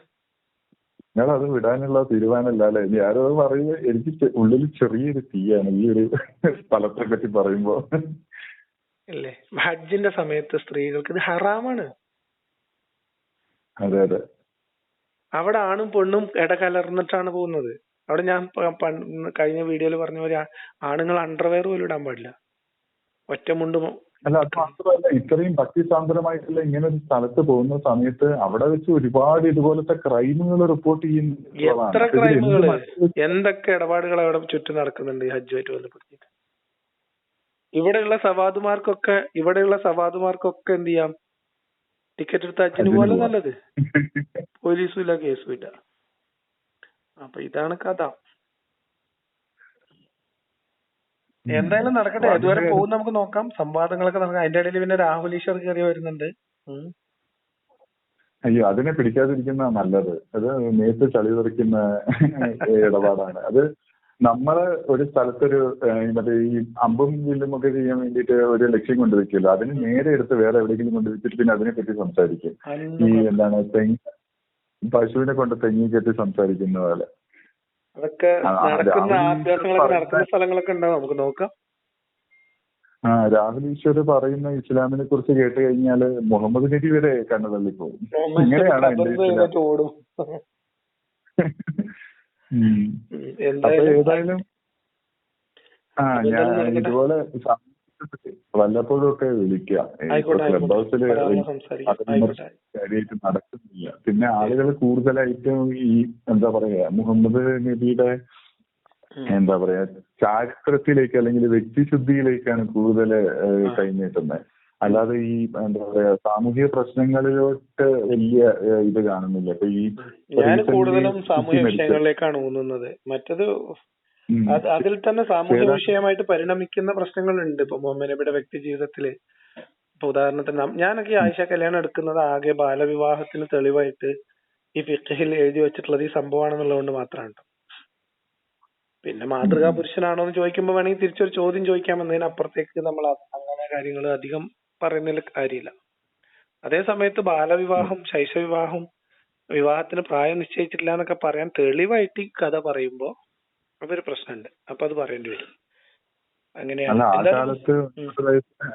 നിങ്ങൾ അത് വിടാനുള്ള തീരുമാനമല്ല അല്ലെ ഇനി ആരോ പറയുന്നത് എനിക്ക് ഉള്ളിൽ ചെറിയൊരു തീയാണ് ഈ ഒരു സ്ഥലത്തെ പറ്റി പറയുമ്പോ. അല്ലേ ഹജ്ജിന്റെ സമയത്ത് സ്ത്രീകൾക്ക് ഇത് ഹറാമാണ്. അതെ അതെ. അവിടെ ആണും പെണ്ണും ഇടകലർന്നിട്ടാണ് പോകുന്നത്. അവിടെ ഞാൻ കഴിഞ്ഞ വീഡിയോയിൽ പറഞ്ഞ പോലെ ആണുങ്ങൾ അണ്ടർവെയർ പോലും ഇടാൻ പാടില്ല. ഒറ്റ മുണ്ട് അല്ല അത് മാത്രമല്ല ഇത്രയും ഭക്തിസാന്ദ്രമായിട്ടുള്ള ഇങ്ങനെ ഒരു സ്ഥലത്ത് പോകുന്ന സമയത്ത് അവിടെ വെച്ച് ഒരുപാട് ഇതുപോലത്തെ ക്രൈമുകൾ റിപ്പോർട്ട് എത്ര ക്രൈമുകൾ എന്തൊക്കെ ഇടപാടുകൾ അവിടെ ചുറ്റും നടക്കുന്നുണ്ട് ഈ ഹജ്ജുമായിട്ട് ബന്ധപ്പെടുത്തിയിട്ട്? ഇവിടെയുള്ള സവാദുമാർക്കൊക്കെ ഇവിടെയുള്ള സവാദുമാർക്കൊക്കെ എന്ത് ചെയ്യാം? ടിക്കറ്റ് എടുത്ത ഹജ്ജിന് പോലെ നല്ലത്. പോലീസും ഇല്ല കേസും ഇല്ല. അപ്പൊ ഇതാണ് കഥ. എന്തായാലും നടക്കട്ടെ. ഇതുവരെ പോകുന്ന പോകും നമുക്ക് നോക്കാം. സംവാദങ്ങളൊക്കെ നടക്കാം അതിന്റെ ഇടയിൽ പിന്നെ രാഹുൽ ഈശ്വർ കയറി വരുന്നുണ്ട്. ഉം. അയ്യോ അതിനെ പിടിക്കാതിരിക്കുന്ന നല്ലത്. അത് നേരത്തെ ചളി തെറിക്കുന്ന ഇടപാടാണ്. അത് നമ്മൾ ഒരു സ്ഥലത്തൊരു മറ്റേ ഈ അമ്പും വില്ലും ഒക്കെ ചെയ്യാൻ വേണ്ടിയിട്ട് ഒരു ലക്ഷ്യം കൊണ്ടുവയ്ക്കുമല്ലോ അതിന് നേരെ എടുത്ത് വേറെ എവിടെയെങ്കിലും കൊണ്ടുവച്ചിട്ട് പിന്നെ അതിനെ പറ്റി സംസാരിക്കും. ഈ എന്താണ് തെങ്ങ് പശുവിനെ കൊണ്ട് തെങ്ങി കെട്ടി സംസാരിക്കുന്ന പോലെ. അതൊക്കെ നടക്കുന്ന രാഹുൽ അഭ്യാസങ്ങളൊക്കെ നടക്കുന്ന സ്ഥലങ്ങളൊക്കെ ഉണ്ടാവും നമുക്ക് നോക്കാം. ആ രാഹുൽ ഈശ്വർ പറയുന്ന ഇസ്ലാമിനെ കുറിച്ച് കേട്ട് കഴിഞ്ഞാൽ മുഹമ്മദ് നബി വരെ കണ്ണു തള്ളിപ്പോകും ഇങ്ങനെയാണ്. അപ്പൊ ഏതായാലും ആ ഞാൻ ഇതുപോലെ സമയത്ത് വല്ലപ്പോഴും ഒക്കെ വിളിക്കാം ആയിക്കോട്ടെ. ക്ലബ് ഹൗസിൽ കാര്യമായിട്ട് നടക്കുന്നില്ല. പിന്നെ ആളുകൾ കൂടുതലായിട്ടും ഈ എന്താ പറയാ മുഹമ്മദ് നബിയുടെ എന്താ പറയാ ചാരിത്രത്തിലേക്ക് അല്ലെങ്കിൽ വ്യക്തിശുദ്ധിയിലേക്കാണ് കൂടുതൽ കഴിഞ്ഞിട്ടുന്നത് അല്ലാതെ ഈ എന്താ പറയാ സാമൂഹിക പ്രശ്നങ്ങളിലോട്ട് വലിയ ഇത് കാണുന്നില്ല. ഇപ്പൊ ഈ ഞാൻ കൂടുതലും സാമൂഹിക വിഷയങ്ങളിലേക്കാണ് ഊന്നുന്നത്. മറ്റത് അതിൽ തന്നെ സാമൂഹ്യ വിഷയമായിട്ട് പരിണമിക്കുന്ന പ്രശ്നങ്ങളുണ്ട് ഇപ്പൊ മുഹമ്മദ് നബിയുടെ വ്യക്തി ജീവിതത്തിൽ ഇപ്പൊ ഉദാഹരണത്തിന് ഞാനൊക്കെ ഈ ആയിഷ കല്യാണം എടുക്കുന്നത് ആകെ ബാലവിവാഹത്തിന് തെളിവായിട്ട് ഈ ഫിഖഹിൽ എഴുതി വെച്ചിട്ടുള്ളത് ഈ സംഭവമാണെന്നുള്ളത് മാത്രമാണ് ട്ടോ. പിന്നെ മാതൃകാ പുരുഷനാണോ എന്ന് ചോദിക്കുമ്പോൾ വേണമെങ്കിൽ തിരിച്ചൊരു ചോദ്യം ചോദിക്കാമെന്നതിന് അപ്പുറത്തേക്ക് നമ്മൾ അങ്ങനെ കാര്യങ്ങൾ അധികം പറയുന്നതിൽ കാര്യമില്ല. അതേ സമയത്ത് ബാലവിവാഹം ശൈശവിവാഹം വിവാഹത്തിന് പ്രായം നിശ്ചയിച്ചിട്ടില്ല എന്നൊക്കെ പറയാൻ തെളിവായിട്ട് ഈ കഥ പറയുമ്പോ അതൊരു പ്രശ്നമുണ്ട്. അപ്പൊ അത് പറയേണ്ടി വരും. അങ്ങനെയാണ്. ആ കാലത്ത് ഉം.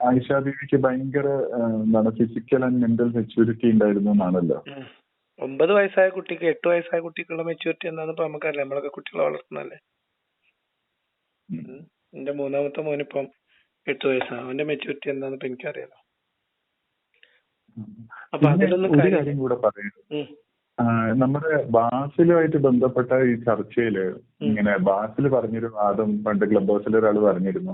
ആയിഷ ബീവിക്ക് ഭയങ്കര എന്താണ് ഫിസിക്കൽ ആൻഡ് മെന്റൽ മെച്ചൂരിറ്റി ഉണ്ടായിരുന്നു എന്നാണല്ലോ. ഒമ്പത് വയസ്സായ കുട്ടിക്ക് എട്ട് വയസ്സായ കുട്ടിക്കുള്ള മെച്ചൂരിറ്റി എന്താണെന്ന് ഇപ്പൊ നമുക്കറിയാം. നമ്മളൊക്കെ കുട്ടികളെ വളർത്തുന്നല്ലേ. എന്റെ മൂന്നാമത്തെ മോനിപ്പം എട്ട് വയസ്സാണ് അവന്റെ മെച്ചൂരിറ്റി എന്താണെന്ന് ഇപ്പൊ എനിക്കറിയാലോ അപ്പൊ അതിലൊന്നും കാര്യം കൂടെ പറയാം. ഉം. ആ, നമ്മുടെ ബാസിലുമായിട്ട് ബന്ധപ്പെട്ട ഈ ചർച്ചയിൽ ഇങ്ങനെ ബാസിൽ പറഞ്ഞൊരു വാദം പണ്ട് ക്ലബ് ഹൗസിൽ ഒരാൾ പറഞ്ഞിരുന്നു.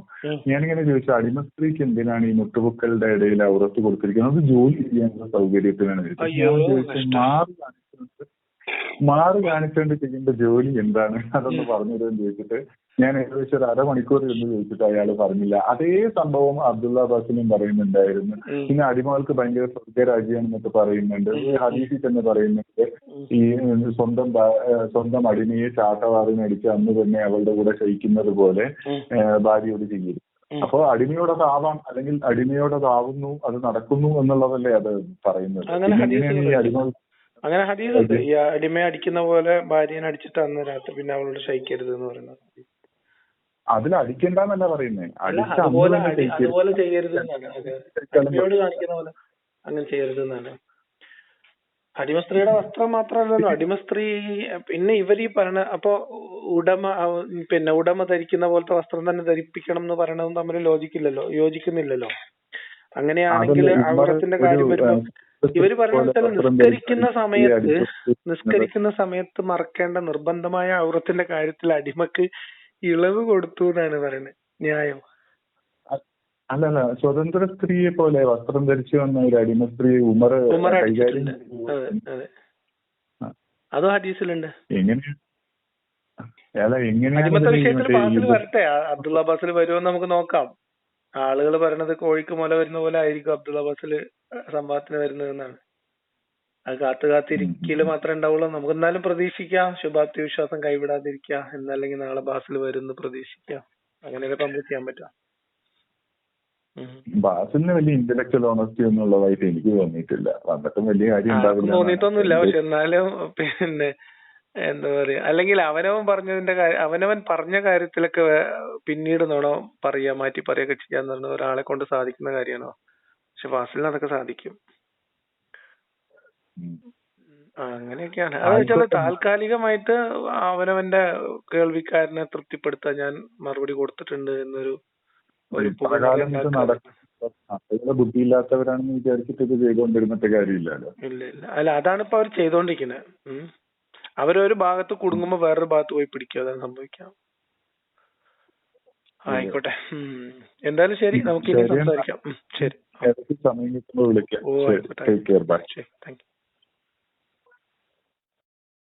ഞാനിങ്ങനെ ചോദിച്ചു അടിമ സ്ത്രീക്ക് എന്തിനാണ് ഈ മുട്ടുപൊക്കളുടെ ഇടയിൽ ഔറത്ത് കൊടുത്തിരിക്കുന്നത്? അത് ജോലി ചെയ്യാനുള്ള സൗകര്യത്തിനാണ്. ഞാൻ ചോദിച്ചു മാറി കാണിച്ചുകൊണ്ട് മാറി കാണിച്ചുകൊണ്ട് ചെയ്യേണ്ട ജോലി എന്താണ്? അതൊന്ന് പറഞ്ഞുതരുമെന്ന് ചോദിച്ചിട്ട് ഞാൻ ഏകദേശം ഒരു അരമണിക്കൂർ എന്ന് ചോദിച്ചിട്ട് അയാൾ പറഞ്ഞില്ല. അതേ സംഭവം അബ്ദുള്ള അബ്ബാസിനും പറയുന്നുണ്ടായിരുന്നു. പിന്നെ അടിമകൾക്ക് ഭയങ്കര സ്വർഗരാജ്യമാണെന്നൊക്കെ പറയുന്നുണ്ട്. ഹദീഫി ഹദീസിൽ തന്നെ പറയുന്നുണ്ട്. ഈ സ്വന്തം സ്വന്തം അടിമയെ ചാട്ടവാറിനടിച്ച് അന്ന് തന്നെ അവളുടെ കൂടെ ശയിക്കുന്നത് പോലെ ഭാര്യയോട് ചെയ്യരുത് അപ്പൊ അടിമയോടെ താവാം അല്ലെങ്കിൽ അടിമയോടതാവുന്നു അത് നടക്കുന്നു എന്നുള്ളതല്ലേ അത് പറയുന്നത്. അങ്ങനെ എങ്ങനെയാണ് ഈ ഹദീസ് ഉണ്ട്. ഈ അടിമയെ അടിക്കുന്ന പോലെ ഭാര്യനെ അടിച്ചിട്ട് അന്ന് രാത്രി പിന്നെ അവളോട് ശയിക്കരുത് എന്ന് പറയുന്നത്. അതിൽ അടിക്കണ്ടെന്നല്ല പറയുന്നത് അന്ന് അതുപോലെ ചെയ്യരുത്. അങ്ങനെ ചെയ്യരുത് എന്നാണ്. അടിമസ്ത്രീയുടെ വസ്ത്രം മാത്രമല്ലല്ലോ. അടിമസ്ത്രീ പിന്നെ ഇവർ ഈ പറയണ അപ്പൊ ഉടമ പിന്നെ ഉടമ ധരിക്കുന്ന പോലത്തെ വസ്ത്രം തന്നെ ധരിപ്പിക്കണം എന്ന് പറയണതും തമ്മിൽ ലോജിക്കില്ലല്ലോ യോജിക്കുന്നില്ലല്ലോ. അങ്ങനെയാണെങ്കിൽ അവിടത്തിന്റെ ഔറത്തിന്റെ കാര്യം വരുമ്പോ ഇവർ ഇവർ പറയുന്നത് നിസ്കരിക്കുന്ന സമയത്ത് നിസ്കരിക്കുന്ന സമയത്ത് മറക്കേണ്ട നിർബന്ധമായ ഔറത്തിന്റെ കാര്യത്തിൽ അടിമക്ക് ഇളവ് കൊടുത്തു എന്നാണ് പറയുന്നത് ന്യായം. അല്ലല്ല സ്വതന്ത്ര സ്ത്രീയെ പോലെ വസ്ത്രം ധരിച്ചു വന്ന ഒരു അടിമ സ്ത്രീ ഉമർ കൈകാര്യം അതെ അതെ. അതും ഹദീസിലുണ്ട്? എങ്ങനെ? അല്ല എങ്ങനെയാണ് വരട്ടെ. അബ്ദുള്ള അബ്ബാസിൽ വരുമോ നമുക്ക് നോക്കാം. ആളുകൾ പറയണത് കോഴിക്ക് മുല വരുന്ന പോലെ ആയിരിക്കും അബ്ദുള്ള അബ്ബാസിൽ സംഭവത്തിന് വരുന്നത് എന്നാണ്. അത് കാത്തു കാത്തിരിക്കൽ മാത്രമേ ഉണ്ടാവുള്ളൂ. നമുക്ക് എന്നാലും പ്രതീക്ഷിക്കാം. ശുഭാപ്തി വിശ്വാസം കൈവിടാതിരിക്കുക. എന്നല്ലെങ്കിൽ നാളെ ബാസിൽ വരുമെന്ന് പ്രതീക്ഷിക്കാം. അങ്ങനെയൊക്കെ നമുക്ക് ചെയ്യാൻ പറ്റാം ബാസിന് വലിയ ഇന്റലക്ച്വൽ ഓണസ്റ്റി ഒന്നും ഉള്ളതായിട്ട് എനിക്ക് തോന്നിയിട്ടില്ല. വന്നിട്ടും വലിയ കാര്യം ഉണ്ടാവില്ല തോന്നിയിട്ടൊന്നുമില്ല. പക്ഷെ എന്നാലും പിന്നെ എന്താ പറയാ അല്ലെങ്കിൽ അവനവൻ പറഞ്ഞതിന്റെ കാര്യം അവനവൻ പറഞ്ഞ കാര്യത്തിലൊക്കെ പിന്നീട് നോണോ പറയാ മാറ്റി പറയാ ചെയ്യാന്ന് പറഞ്ഞ ഒരാളെ കൊണ്ട് സാധിക്കുന്ന കാര്യമാണോ? പക്ഷെ ഫാസിലിന് അതൊക്കെ സാധിക്കും. അങ്ങനെയൊക്കെയാണ്. അത് വെച്ചാൽ ആയിക്കോട്ടെ. താൽക്കാലികമായിട്ട് അവനവന്റെ കേൾവിക്കാരനെ തൃപ്തിപ്പെടുത്താൻ ഞാൻ മറുപടി കൊടുത്തിട്ടുണ്ട് എന്നൊരു ഒരു ബുദ്ധിയില്ലാത്തവരാണെന്ന് വിചാരിച്ചിട്ട് ഇത് ചെയ്തുകൊണ്ടിരുന്നിട്ട് കാര്യമില്ലല്ലോ. ഇല്ല ഇല്ല. അല്ല അതാണ് ഇപ്പൊ അവർ ചെയ്തോണ്ടിരിക്കുന്നത് ഉം. അവരൊരു ഭാഗത്ത് കുടുങ്ങുമ്പോ വേറൊരു ഭാഗത്ത് പോയി പിടിക്കും. അതാണ് സംഭവിക്കാം. ആയിക്കോട്ടെ. എന്തായാലും ശരി. നമുക്ക് ഇനി സംസാരിക്കാം. ശരി. സമയം കിട്ടുമ്പോൾ വിളിക്കാം. ഓ ആയിക്കോട്ടെ. Thank you